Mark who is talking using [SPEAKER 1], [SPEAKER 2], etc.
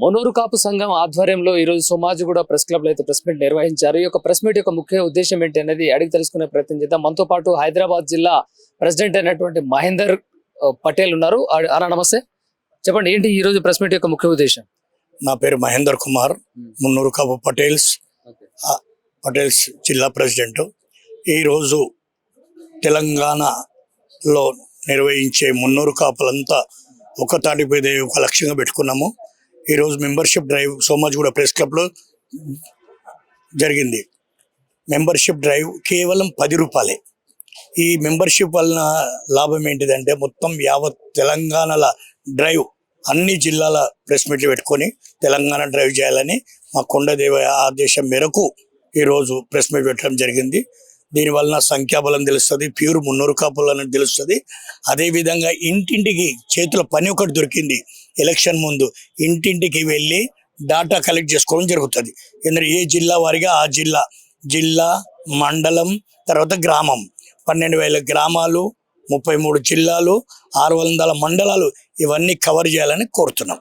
[SPEAKER 1] మొనూరు కాపు సంఘం ఆధ్వర్యంలో ఈ రోజు సోమాజిగూడ ప్రెస్ క్లబ్లో అయితే ప్రెస్ మీట్ నిర్వహించారు. ఈ యొక్క ప్రెస్ మీట్ యొక్క ముఖ్య ఉద్దేశం ఏంటి అనేది అడిగి తెలుసుకునే ప్రయత్నం చేద్దాం. మనతో పాటు హైదరాబాద్ జిల్లా ప్రెసిడెంట్ అయినటువంటి మహేందర్ పటేల్ ఉన్నారు. అన్న నమస్తే. చెప్పండి ఏంటి ఈ రోజు ప్రెస్ మీట్ యొక్క ముఖ్య ఉద్దేశం?
[SPEAKER 2] నా పేరు మహేందర్ కుమార్. మున్నూరు కాపు పటేల్స్ పటేల్స్ జిల్లా ప్రెసిడెంట్. ఈరోజు తెలంగాణలో నిర్వహించే మున్నూరు కాపులంతా ఒక తాటిపై ఒక లక్ష్యంగా పెట్టుకున్నాము. ఈరోజు మెంబర్షిప్ డ్రైవ్ సోమాజిగూడ ప్రెస్ క్లబ్లో జరిగింది. మెంబర్షిప్ డ్రైవ్ కేవలం పది రూపాయలే. ఈ మెంబర్షిప్ వలన లాభం ఏంటిదంటే మొత్తం యావత్ తెలంగాణల డ్రైవ్ అన్ని జిల్లాల ప్రెస్ మీట్లు పెట్టుకొని తెలంగాణ డ్రైవ్ చేయాలని మా కొండదేవ ఆదేశం మేరకు ఈరోజు ప్రెస్ మీట్ పెట్టడం జరిగింది. దీనివలన సంఖ్యాబలం తెలుస్తుంది ప్యూర్ మున్నూరు కాపులు అనేది తెలుస్తుంది. అదేవిధంగా ఇంటింటికి చేతుల పని ఒకటి దొరికింది. ఎలక్షన్ ముందు ఇంటింటికి వెళ్ళి డాటా కలెక్ట్ చేసుకోవడం జరుగుతుంది. ఎందుకంటే ఏ జిల్లా వారిగా ఆ జిల్లా జిల్లా మండలం తర్వాత గ్రామం. పన్నెండు వేల గ్రామాలు ముప్పై మూడు జిల్లాలు ఆరు వందల మండలాలు ఇవన్నీ కవర్ చేయాలని కోరుతున్నాం.